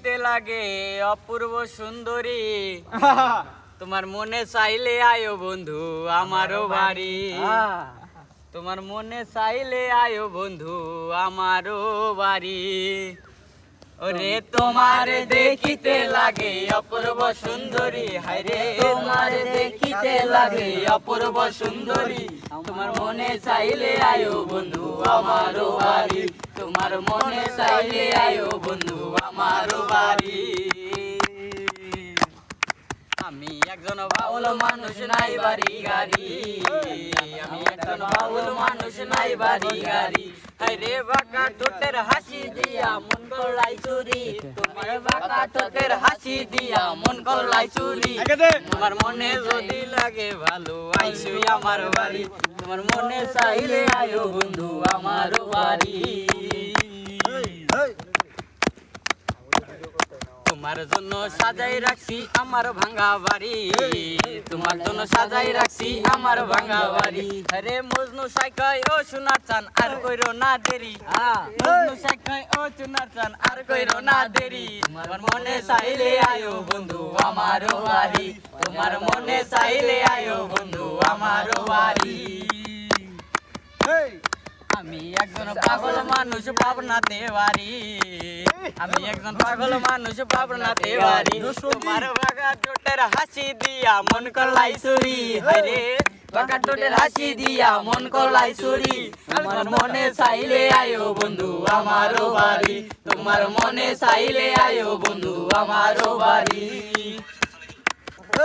লাগে অপূর্ব সুন্দরী। তোমার মনে চাইলে আয়ো বন্ধু আমারও বাড়ি। তোমার মনে চাইলে আয়ো বন্ধু আমারও বাড়ি। ওরে তোমার দেখিতে লাগে অপূর্ব সুন্দরী। হায়রে তোমার দেখিতে লাগে অপূর্ব সুন্দরী। তোমার মনে চাইলে আয়ো বন্ধু আমারও বাড়ি। তোমার মনে চাইলে আয়ো বন্ধু আমারও বাড়ি। আমি একজন বাউল মানুষ নাই বাড়ি গাড়ি। আমি একজন বাউল মানুষ নাই বাড়ি গাড়ি। আরে বাঁকা ঠোঁটের হাসি দিয়া মন করলাই চুরি। তোমার বাঁকা ঠোঁটের হাসি দিয়া মন করলাই চুরি। তোমার মনে যদি লাগে ভালো আইসু আমার বাড়ি। তোমার মনে চাইলে আয়ো বন্ধু আমার বাড়ি। তোমার জন্য সাজাই রাখছি আমার ভাঙা বাড়ি। তোমার জন্য সাজাই রাখছি আমার ভাঙা বাড়ি। আরে মজনু সাইকাই ও সোনার চান আর কইরো না দেরি। মজনু সাইকাই ও সোনার চান আর কইরো না দেরি। তোমার মনে চাইলে আয়ো বন্ধু আমারও বাড়ি। তোমার মনে চাইলে আয়ো বন্ধু আমারও বাড়ি। পাগল মানুষ পাবনাতে বাড়ি আমি একজন পাগল মানুষ পাবনাতে বাড়ি তোমার বাগা টোটের হাসি দিয়া মন করলাই চুরি হরে বাগা টোটের হাসি দিয়া মন করলাই চুরি তোমার মনে চাইলে আয়ো বন্ধু আমারও বাড়ি। তোমার মনে চাইলে আয়ো বন্ধু আমারও বাড়ি।